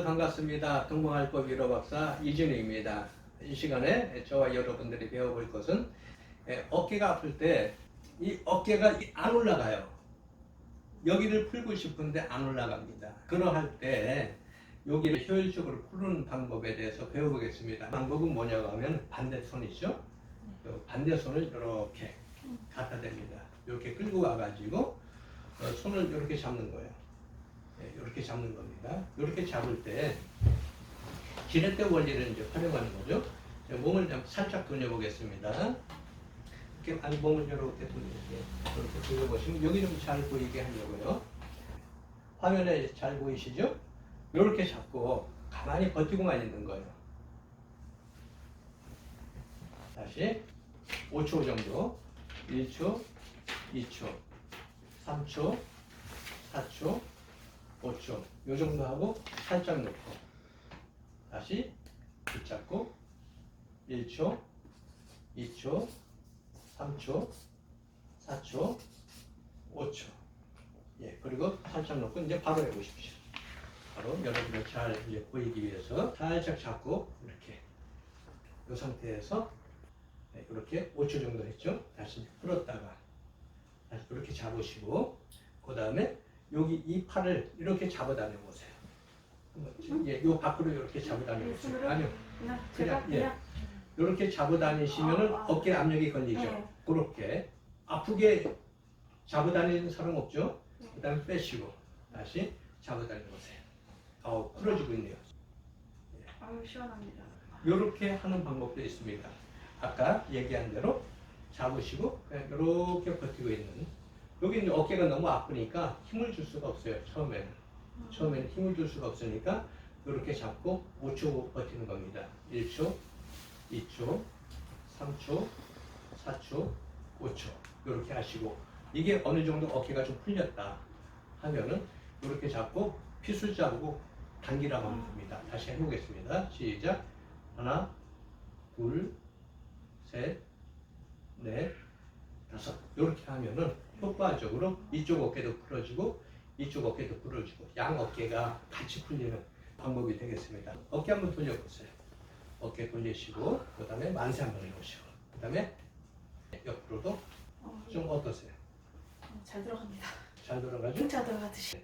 안녕하십니까 동방할법 1호 박사 이진우입니다. 이 시간에 저와 여러분들이 배워볼 것은 에, 어깨가 아플 때 이 어깨가 안 올라가요. 여기를 풀고 싶은데 안 올라갑니다. 그러할 때 여기를 효율적으로 푸는 방법에 대해서 배워보겠습니다. 방법은 뭐냐고 하면 반대손이죠. 요 반대손을 이렇게 갖다 댑니다. 이렇게 끌고 와가지고 어, 손을 이렇게 잡는 거예요. 이렇게 잡는 겁니다. 이렇게 잡을 때 지렛대 원리를 이제 활용하는 거죠. 자, 몸을 좀 살짝 돌려보겠습니다. 이렇게 아니 몸을 이렇게 돌리게 이렇게 돌려보시면 여기 좀 잘 보이게 하려고요. 화면에 잘 보이시죠? 이렇게 잡고 가만히 버티고만 있는 거예요. 다시 5초 정도, 1초, 2초, 3초, 4초, 5초 요 정도 하고 살짝 놓고. 다시 붙잡고 1초 2초 3초 4초 5초. 예 그리고 살짝 놓고 이제 바로 해보십시오. 바로 여러분들 잘 이제 보이기 위해서 살짝 잡고 이렇게 이 상태에서 네, 이렇게 5초 정도 했죠? 다시 풀었다가 다시 이렇게 잡으시고 그 다음에 여기 이 팔을 이렇게 잡아 다녀 보세요. 예, 요 밖으로 이렇게 잡아 다녀 보세요. 손으로? 아니요, 그냥 예. 이렇게 잡아 다니시면은 아, 아. 어깨 압력이 걸리죠. 네. 그렇게 아프게 잡아 다니는 사람 없죠. 네. 그다음에 빼시고 다시 잡아 다녀 보세요. 아우 풀어지고 있네요. 아유 시원합니다. 이렇게 하는 방법도 있습니다. 아까 얘기한 대로 잡으시고 그냥 이렇게 버티고 있는 여기 이제 어깨가 너무 아프니까 힘을 줄 수가 없어요. 처음에는 처음에는 힘을 줄 수가 없으니까 이렇게 잡고 5초 버티는 겁니다. 1초, 2초, 3초, 4초, 5초 이렇게 하시고 이게 어느 정도 어깨가 좀 풀렸다 하면은 이렇게 잡고 피술 자르고 당기라고 하면 됩니다. 다시 해보겠습니다. 시작. 하나, 둘, 셋, 넷, 다섯. 이렇게 하면은 효과적으로 이쪽 어깨도 풀어주고 이쪽 어깨도 풀어주고 양 어깨가 같이 풀리는 방법이 되겠습니다. 어깨 한번 돌려보세요. 어깨 돌리시고 그 다음에 만세 한번 해보시고 그 다음에 옆으로도 어, 좀 어떠세요? 어, 잘 들어갑니다. 잘 돌아가죠? 풍차 들어가듯이.